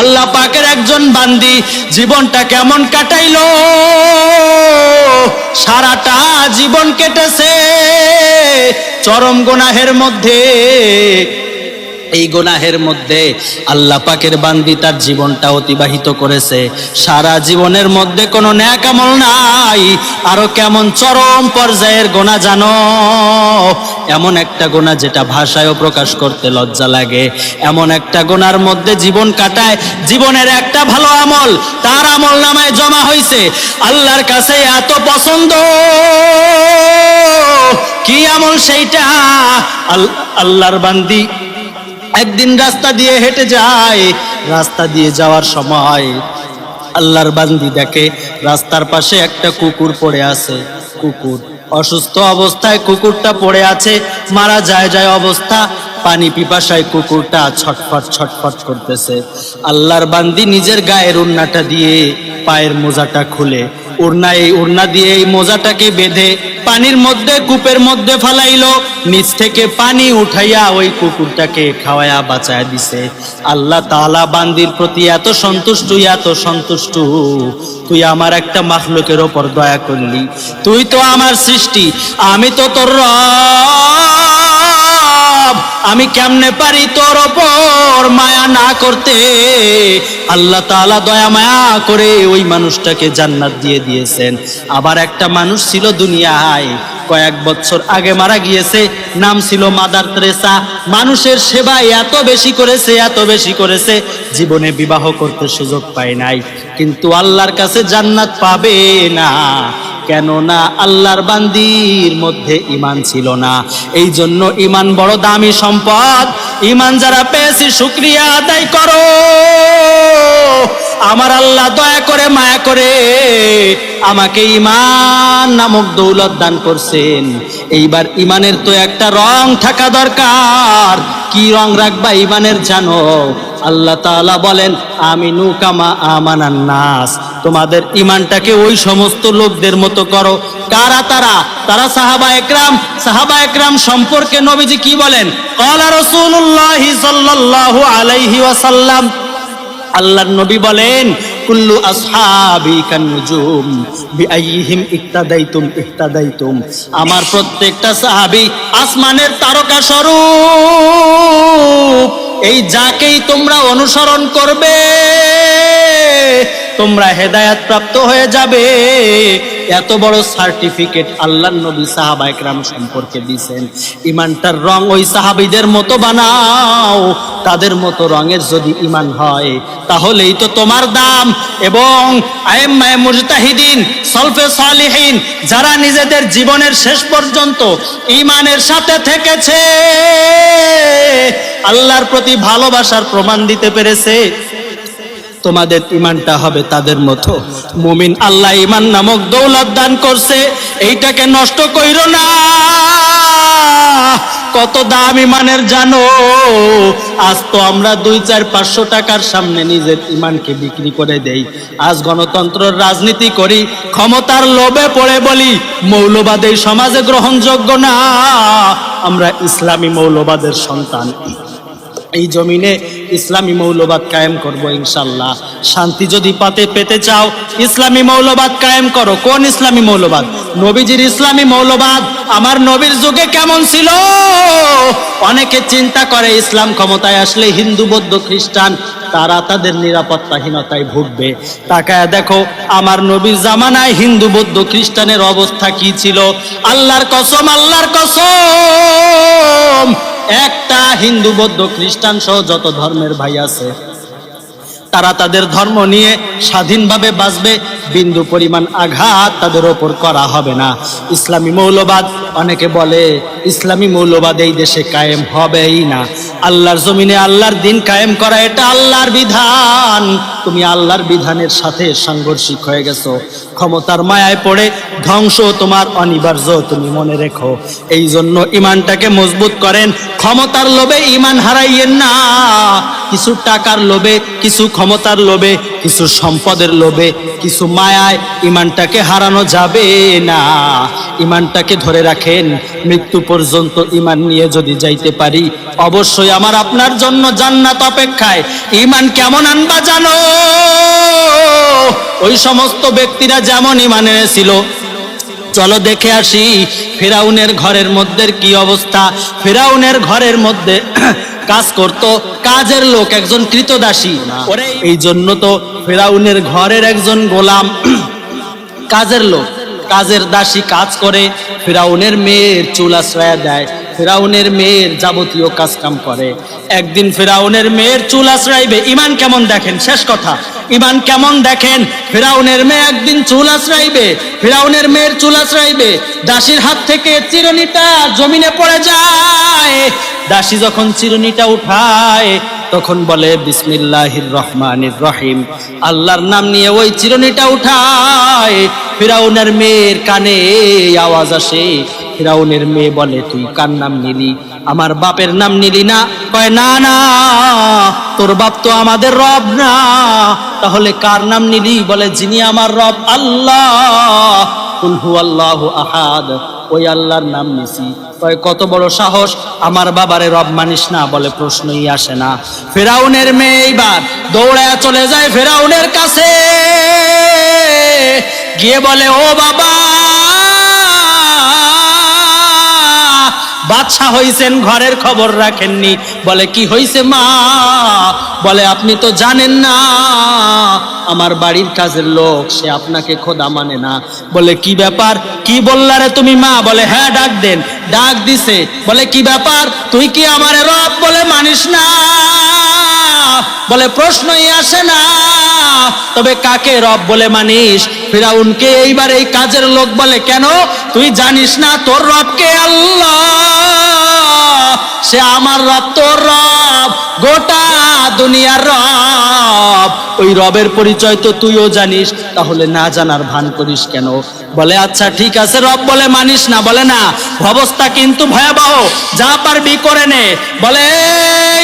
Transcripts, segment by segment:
আল্লাহ পাকের একজন বান্দি জীবনটা কেমন কাটাইলো? সারাটা জীবন কেটেছে। চরম গোনাহের মধ্যে, এই গোনাহের মধ্যে আল্লাহ পাকের বান্দি তার জীবনটা অতিবাহিত করেছে। সারা জীবনের মধ্যে কোনো ন্যাক আমল নাই। আরও কেমন চরম পর্যায়ের গোনা জানো? এমন একটা গোনা যেটা ভাষায়ও প্রকাশ করতে লজ্জা লাগে। এমন একটা গোনার মধ্যে জীবন কাটায়, জীবনের একটা ভালো আমল, তার আমল নামায় জমা হয়েছে আল্লাহর কাছে এত পছন্দ, কি আমল সেইটা? আল- আল্লাহর বান্দি একদিন রাস্তা দিয়ে হেঁটে যায়, রাস্তা দিয়ে যাওয়ার সময় আল্লাহর বান্দি দেখে, রাস্তার পাশে একটা কুকুর পড়ে আছে, কুকুর। অসুস্থ অবস্থায় কুকুরটা পড়ে আছে, মারা যায় যায় অবস্থা, পানি পিপাসায় কুকুরটা ছটফট ছটফট করতেছে। আল্লাহর বান্দি নিজের গায়ের উন্নাটা দিয়ে পায়ের মোজাটা খুলে উড়না, এই উড়না দিয়ে এই মোজাটাকে বেঁধে পানির মধ্যে, কূপের মধ্যে ফালাইলো। নিচ থেকে পানি উঠাইয়া ওই কুকুরটাকে খাওয়ায়া বাঁচায় দিছে। আল্লাহ তাআলা বান্দির প্রতি এত সন্তুষ্ট এত সন্তুষ্ট। তুই আমার একটা মাখলুকের ওপর দয়া করলি। তুই তো আমার সৃষ্টি, আমি তো তোর রব। আমি কেমনে পারি তোর ওপর মায়া না করতে? আল্লাহ তাআলা দয়া মায়া করে ওই মানুষটাকে জান্নাত দিয়ে দিয়েছেন। আবার একটা মানুষ ছিল দুনিয়ায়, কয়েক বছর আগে মারা গিয়েছে, নাম ছিল মাদার ত্রেসা। মানুষের সেবায় এত বেশি করেছে, এত বেশি করেছে, জীবনে বিবাহ করতে সুযোগ পায় নাই। কিন্তু আল্লাহর কাছে জান্নাত পাবে না। কেননা আল্লাহর বান্দির মধ্যে ইমান ছিল না। এই জন্য ইমান বড় দামি সম্পদ। ইমান যারা পেয়েছি, শুক্রিয়া আদায় করো। আমার আল্লাহ দয়া করে, মায়া করে আমাকে ইমান নামক দৌলত দান করছেন। এইবার ইমানের তো একটা রং থাকা দরকার। কি রং রাখবা ইমানের জানো? আল্লাহ তাআলা বলেন, আমিনু কামা আমানান নাস। তোমাদের ইমানটাকে ওই সমস্ত লোকদের মতো করো। কারা তারা? তারা সাহাবা একরাম। সাহাবা একরাম সম্পর্কে নবীজি কি বলেন? ক্বালা রাসূলুল্লাহি সাল্লাল্লাহু আলাইহি ওয়াসাল্লাম। আল্লাহর নবী বলেন কুল্লু আসহাবি কান্নুজুম বিআইহিম ইত্তাদাইতুম ইত্তাদাইতুম আমার প্রত্যেকটা সাহাবী আসমানের তারকা স্বরূপ। এই যাকেই তোমরা অনুসরণ করবে তোমরা হেদায়াত প্রাপ্ত হয়ে যাবে। এত বড় সার্টিফিকেট আল্লাহ নবী সাহাবা একরাম সম্পর্কে দিছেন ইমানটার রং ওই সাহাবীদের মতো বানাও। তাদের মতো রঙের যদি ইমান হয়, তাহলেই তো তোমার দাম। এবং আয়েম্মায়ে মুজতাহিদিন, সলফে সালিহিন, যারা নিজেদের জীবনের শেষ পর্যন্ত ইমানের সাথে থেকেছে, আল্লাহর প্রতি ভালোবাসার প্রমাণ দিতে পেরেছে। তোমাদের ইমানটা হবে তাদের মতো। মুমিন আল্লাহ ইমান নামক দৌলত দান করছে, এইটাকে নষ্ট কইরো না। কত দাম ইমানের জানো? আজ তো আমরা দুই, চার, পাঁচশো টাকার সামনে নিজের ইমানকে বিক্রি করে দেই। আজ গণতন্ত্রের রাজনীতি করি, ক্ষমতার লোভে পড়ে বলি, মৌলবাদ এই সমাজে গ্রহণযোগ্য না। আমরা ইসলামী মৌলবাদের সন্তান। এই জমিনে ইসলামী মৌলবাদ কায়েম করব ইনশাল্লাহ। শান্তি যদি পাতে, পেতে চাও, ইসলামী মৌলবাদ কায়েম করো। কোন ইসলামী মৌলবাদ? নবীজির ইসলামী মৌলবাদ আমার নবীর যুগে কেমন ছিল? অনেকে চিন্তা করে ইসলাম ক্ষমতায় আসলে হিন্দু, বৌদ্ধ, খ্রিস্টান, তারা তাদের নিরাপত্তাহীনতায় ভুগবে। তাকায় দেখো, আমার নবীর জামানায় হিন্দু, বৌদ্ধ, খ্রিস্টানের অবস্থা কি ছিল? আল্লাহর কসম আল্লাহর কসম! একটা হিন্দু, বৌদ্ধ, খ্রিস্টান সহ যত ধর্মের ভাই আছে, তারা তাদের ধর্ম নিয়ে স্বাধীনভাবে বাঁচবে, বিন্দু পরিমাণ আঘাত তাদের ওপর করা হবে না। ইসলামী মৌলবাদ অনেকে বলে, ইসলামী মৌলবাদ এই দেশে কায়েম হবেই না। আল্লাহর জমিনে আল্লাহর দিন কায়েম করা, এটা আল্লাহর বিধান। তুমি আল্লাহর বিধানের সাথে সাংঘর্ষিক হয়ে গেছো। ক্ষমতার মায়ায় পড়ে ধ্বংস তোমার অনিবার্য, তুমি মনে রেখো। এই জন্য ইমানটাকে মজবুত করেন, ক্ষমতার লোভে ইমান হারাইয়েন না। কিছু টাকার লোভে, কিছু ক্ষমতার লোভে কিছু সম্পদের লোভে, কিছু মায়ায় ইমানটাকে হারানো যাবে না। ইমানটাকে ধরে রাখেন, মৃত্যু পর্যন্ত ইমান নিয়ে যদি যাইতে পারি, অবশ্যই আমার আপনার জন্য জান্নাত অপেক্ষায়। ইমান কেমন আনবা জানো? ওই সমস্ত ব্যক্তিরা যেমন ইমান এনেছিল। চলো দেখে আসি, ফেরাউনের ঘরের মধ্যে কি অবস্থা? ফেরাউনের ঘরের মধ্যে কাজ করত কাজের লোক একজন কৃতদাসী। এই জন্য তো ফেরাউনের ঘরের একজন গোলাম কাজের লোক। কাজের দাসী কাজ করে ফেরাউনের মেয়ের চুল আশ্রয় দেয় ফেরাউনের মেয়ের যাবতীয় কাজ কাম করে। একদিন ফেরাউনের মেয়ের চুল আশ্রয়বে ইমান কেমন দেখেন? শেষ কথা। ইমান কেমন দেখেন? ফেরাউনের মেয়ে একদিন চুল আশ্রয়বে ফেরাউনের মেয়ের চুল আশ্রয়বে দাসীর হাত থেকে চিরনিটা জমিনে পড়ে যায়। দাসী যখন চিরুনিটা উঠায়, তখন বলে, বিসমিল্লাহির রহমানির রহিম। আল্লাহর নাম নিয়ে ওই চিরুনিটা উঠায়। ফিরাউনের মেয়ের কানে আওয়াজ আসে। ফিরাউনের মেয়ে বলে, তুই কার নাম নিলি? আমার বাপের নাম নিলি না। কয়, না না, তোর বাপ তো আমাদের রব না। তাহলে কার নাম নিলি? বলে, যিনি আমার রব আল্লাহ। কুলহু আল্লাহ আহাদ। ওই আল্লাহর নাম নিছি। তাই কত বড় সাহস? আমার বাবারে রব মানিস না বলে প্রশ্নই আসে না। ফেরাউনের মেয়ে এইবার দৌড়ায় চলে যায় ফেরাউনের কাছে। গিয়ে বলে, ও বাবা বাদশাহ হইছেন, ঘরের খবর রাখেননি। বলে, কি হইছে মা? বলে, আপনি তো জানেন না, আমার বাড়ির কাজের লোক, সে আপনাকে খোদা মানে না। বলে, কি ব্যাপার? কি বললারে তুমি মা? বলে হ্যাঁ ডাক দেন। ডাক দিছে। বলে, কি ব্যাপার? তুই কি আমার রব বলে মানিস না? বলে, প্রশ্নই আসে না। তবে কাকে রব বলে মানিস? ফিরাউনকে এইবার এই কাজের লোক বলে, কেন? তুই জানিস না তোর রবকে আল্লাহ। সে আমার রব, তোর রব, গোটা দুনিয়ার রব। ওই রবের পরিচয় তো তুইও জানিস, তাহলে না জানার ভান করিস কেন? বলে আচ্ছা ঠিক আছে, রব বলে মানিস না। বলে, না, অবস্থা কিন্তু ভয়াবহ, যা পারবি করে নে। বলে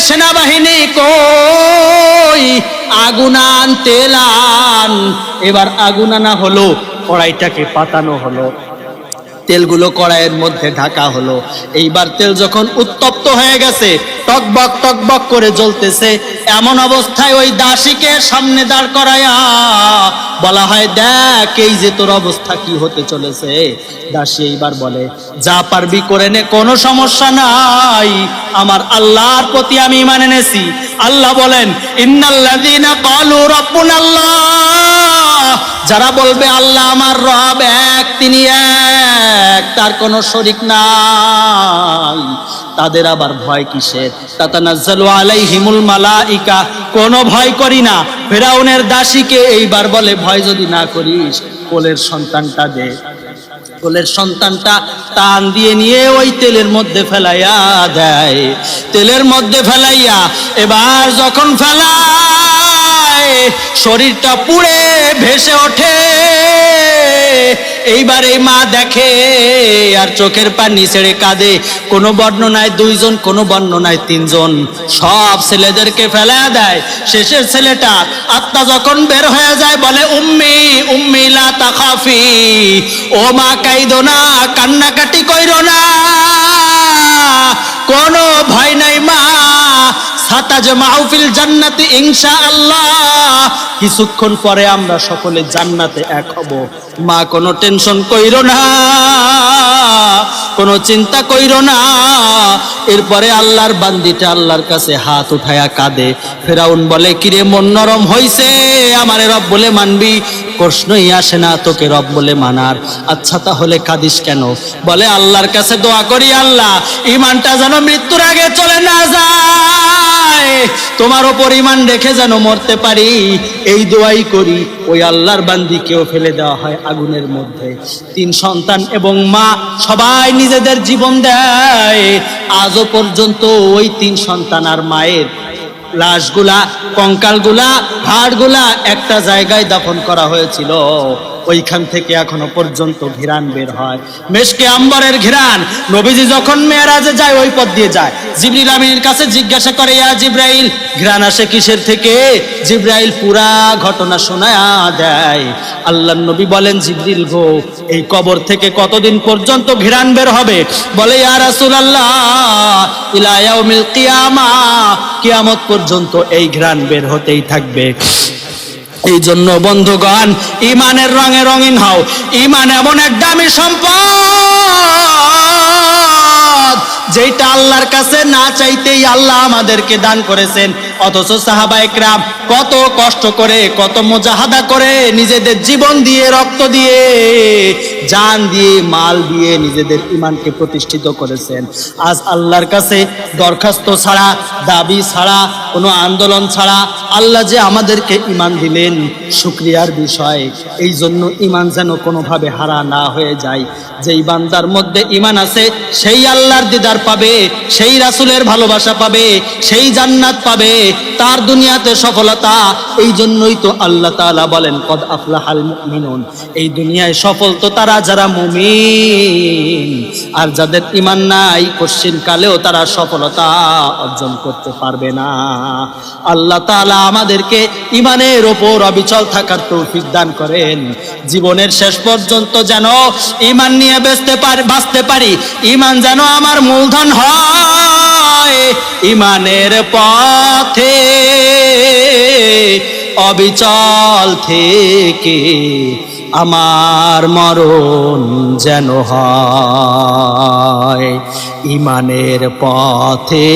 সেনাবাহিনী কই? আগুন আন তেল আন এবার আগুন আনা হলো, কড়াইটাকে পাতানো হলো। তেলগুলো কড়াইয়ের মধ্যে ঢাকা হলো। এইবার তেল যখন উত্তপ্ত হয়ে গেছে, টকবক টকবক করে জ্বলতেছে। এমন অবস্থায় ওই দাসীকে সামনে দাঁড় করায়া বলা হয়, দেখ, এই যে তোর অবস্থা, কি হতে চলেছে? দাসী এইবার বলে, যা পারবি করে নে, কোনো সমস্যা নাই। আমার আল্লাহর প্রতি আমি মানে নেছি আল্লাহ বলেন, ইন্নাল্লাযীনা ক্বালু রাব্বুনাল্লাহ। যারা বলবে আল্লাহ আমার রব এক, তিনি এক, তার কোনো শরিক নাই। তাদের আবার ভয় কিসের? তাতানাজ্জালু আলাইহিমুল মালাইকা। কোনো ভয় করি না। ফেরাউনের দাসীকে এইবার বলে, ভয় যদি না করিস, কোলের সন্তানটা দে। কোলের সন্তানটা টান দিয়ে নিয়ে ওই তেলের মধ্যে ফেলাইয়া দেয়। তেলের মধ্যে ফেলাইয়া, এবার যখন ফেলায় শরীরটা পুড়ে ভেসে ওঠে। এইবার এই মা দেখে, আর চোখের পানি ছেড়ে কাঁদে। কোনো বর্ণনায় দুইজন, কোনো বর্ণনায় তিনজন। সব ছেলেদেরকে ফেলা দেয়। শেষের ছেলেটা আত্মা যখন বের হয়ে যায়, বলে, উম্মি উম্মি লা তাখাফি। ও মা, কাইদো না, কান্নাকাটি কইরো না। কোনো ভয় নাই মা। জান্নাতে কিছুক্ষণ পরে আমরা সকলে জান্নাতে এক হব। মা, কোনো টেনশন কইরো না। কোনো চিন্তা কইরো না। এরপরে আল্লাহর বান্দিটা আল্লাহর কাছে হাত উঠায়া কাঁদে। ফেরাউন বলে, কিরে, মন নরম হইছে? আমারে রব বলে মানবি? প্রশ্নই আসে না, তোকে রব বলে মানার? আচ্ছা তাহলে কাঁদিস কেন? বলে, আল্লাহর কাছে দোয়া করি আল্লাহ, ইমানটা যেন মৃত্যুর আগে চলে না যায়। তোমার ওপর ইমান রেখে যেন মরতে পারি, এই দোয়াই করি। ওই আল্লাহর বান্দিকেও ফেলে দেওয়া হয় আগুনের মধ্যে। তিন সন্তান এবং মা সবাই নিজেদের জীবন দেয়। আজও পর্যন্ত ওই তিন সন্তান আর মায়ের লাশগুলা, কঙ্কালগুলা হাড়গুলা একটা জায়গায় দাফন করা হয়েছিল। ওইখান থেকে এখনও পর্যন্ত ঘিরান বের হয়। মেশকে আম্বরের ঘিরান। নবীজি যখন মেয়েরাজে যায়, ওই পথ দিয়ে যায়। জিবরিল আমিনের কাছে জিজ্ঞাসা করে, ইয়া জিব্রাইল ঘিরান আসে কিসের থেকে? জিব্রাইল পুরা ঘটনা শোনায়া, দেয়। আল্লাহ নবী বলেন, জিবরিল গো, এই কবর থেকে কতদিন পর্যন্ত ঘিরান বের হবে? বলে, ইয়া রাসূলুল্লাহ, ইলা ইয়াউমিল কিয়ামা, কিয়ামত পর্যন্ত এই ঘ্রাণ বের হতেই থাকবে। এই জন্য বন্ধুগণ ইমানের রঙে রঙিন হও। ইমান এমন এক দামি সম্পদ যেটা আল্লাহর কাছে না চাইতেই আল্লাহ আমাদেরকে দান করেছেন। অথচ সাহাবা একরাম কত কষ্ট করে, কত মুজাহাদা করে নিজেদের জীবন দিয়ে, রক্ত দিয়ে, জান দিয়ে, মাল দিয়ে নিজেদের ইমানকে প্রতিষ্ঠিত করেছেন। আজ আল্লাহর কাছে দরখাস্ত ছাড়া, দাবি ছাড়া, কোনো আন্দোলন ছাড়া আল্লাহ যে আমাদেরকে ইমান দিলেন, শুক্রিয়ার বিষয়। এই জন্য ইমান যেন কোনোভাবে হারা না হয়ে যায়। যেই বান্দার মধ্যে ইমান আছে, সেই আল্লাহর দিদার পাবে, সেই রাসুলের ভালোবাসা পাবে, সেই জান্নাত পাবে, তার দুনিয়াতে সফলতা। এই জন্যই তো আল্লাহ তাআলা বলেন, কদ আফলাহাল মুমিনুন। এই দুনিয়ায় সফল তো তারা, যারা মুমিন। আর যাদের ইমান নাই, কশ্চিন কালেও তারা সফলতা অর্জন করতে পারবে না। আল্লাহ তাআলা আমাদেরকে ইমানের ওপর অবিচল থাকার তৌফিক দান করেন। জীবনের শেষ পর্যন্ত যেন ইমান নিয়ে বেঁচতে পারি, বাঁচতে পারি। ইমান যেন আমার মূলধন হয়। ইমানের পথে অবিচল থেকে আমার মরণ যেন হয়। ইমানের পথে